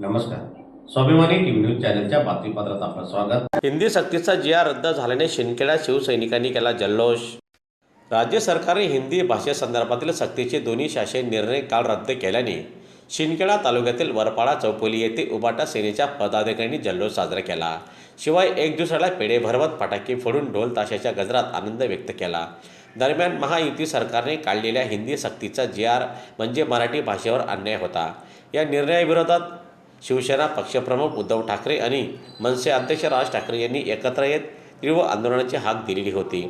नमस्कार. स्वाभिमानी TV news चॅनलच्या बातमीपत्रात आपलं स्वागत. हिंदी सक्तीचा जिया रद्द झाल्याने शिंदखेडा शिवसैनिकांनी केला जल्लोष. राज्य सरकारने हिंदी भाषेसंदर्भातील सक्तीचे दोन्ही शासन निर्णय काल रद्द केल्याने शिंदखेडा तालुक्यातील वरपाडा चौपोली येथे उबाटा सेनेच्या पदाधिकाऱ्यांनी जल्लोष साजरा केला. शिवाय एक दुसऱ्याला पेढे भरवत फटाके फोडून ढोल ताशाच्या गजरात आनंद व्यक्त केला. दरम्यान महायुती सरकारने काढलेल्या हिंदी सक्तीचा जी आर म्हणजे मराठी भाषेवर अन्याय होता. या निर्णयाविरोधात शिवसेना पक्षप्रमुख उद्धव ठाकरे आणि मनसे अध्यक्ष राज ठाकरे यांनी एकत्र येत तीव्र आंदोलनाची हाक दिलेली होती.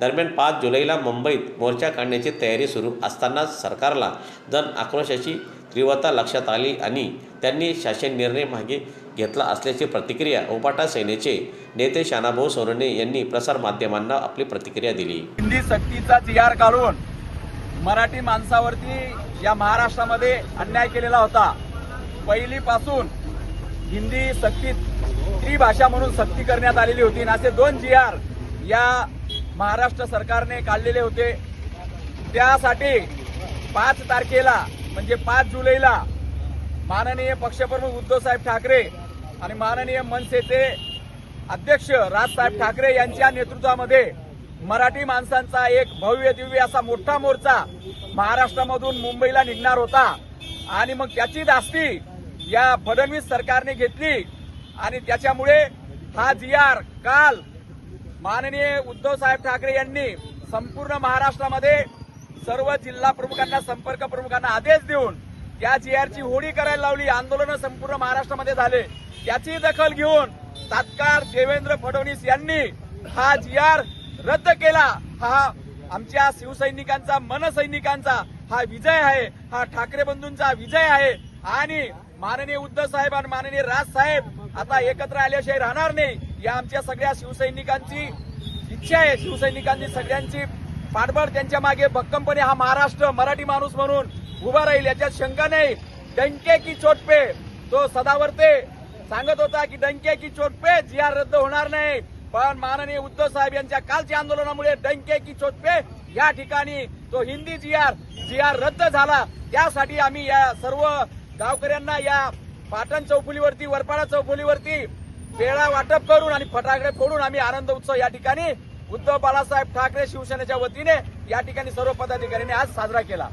दरम्यान पाच जुलैला मुंबईत मोर्चा काढण्याची तयारी सुरू असतानाच सरकारला जन आक्रोशाची तीव्रता लक्षात आली आणि त्यांनी शासन निर्णय मागे घेतला असल्याची प्रतिक्रिया उपाटा सेनेचे नेते शानाभाऊ सोनवणे यांनी प्रसारमाध्यमांना आपली प्रतिक्रिया दिली. हिंदी सक्तीचा जी काढून मराठी माणसावरती या महाराष्ट्रामध्ये अन्याय केलेला होता. पहिलीपासून हिंदी सक्तीत त्रिभाषा म्हणून सक्ती करण्यात आलेली होती. आणि असे दोन जी आर या महाराष्ट्र सरकारने काढलेले होते. त्यासाठी पाच तारखेला म्हणजे पाच जुलैला माननीय पक्षप्रमुख उद्धवसाहेब ठाकरे आणि माननीय मनसेचे अध्यक्ष राजसाहेब ठाकरे यांच्या नेतृत्वामध्ये मराठी माणसांचा एक भव्य दिव्य असा मोठा मोर्चा महाराष्ट्रामधून मुंबईला निघणार होता. आणि मग त्याची दास्ती या फडणवीस सरकारने घेतली आणि त्याच्यामुळे हा जी आर काल माननीय उद्धव साहेब ठाकरे यांनी संपूर्ण महाराष्ट्रामध्ये सर्व जिल्हा प्रमुखांना संपर्क प्रमुखांना आदेश देऊन त्या जी आरची होळी करायला लावली. आंदोलन संपूर्ण महाराष्ट्रामध्ये झाले. त्याची दखल घेऊन तात्काळ देवेंद्र फडणवीस यांनी हा जी आर रद्द केला. हा आमच्या शिवसैनिकांचा मनसैनिकांचा हा विजय आहे. हा ठाकरे बंधूंचा विजय आहे. आणि माननीय उद्धव साहेब आणि माननीय राज साहेब आता एकत्र आल्याशिवाय राहणार नाही. या आमच्या सगळ्या शिवसैनिकांची इच्छा आहे. शिवसैनिकांची सगळ्यांची पाठबळ त्यांच्या मागे. भक्कमपणे हा महाराष्ट्र मराठी माणूस म्हणून उभा राहील. याच्यात शंका नाही. डंके की चोटपे तो सदावर्ते सांगत होता की डंके की चोटपे जी आर रद्द होणार नाही. पण माननीय उद्धव साहेब यांच्या कालच्या आंदोलनामुळे डंके की चोटपे या ठिकाणी तो Hindi G R G R रद्द झाला. त्यासाठी आम्ही या सर्व गावकऱ्यांना या पाटण चौफुलीवरती वरपाडा चौफुलीवरती पेळा वाटप करून आणि फटाकडे फोडून आम्ही आनंद उत्सव या ठिकाणी उद्धव बाळासाहेब ठाकरे शिवसेनेच्या वतीने या ठिकाणी सर्व पदाधिकाऱ्यांनी आज साजरा केला.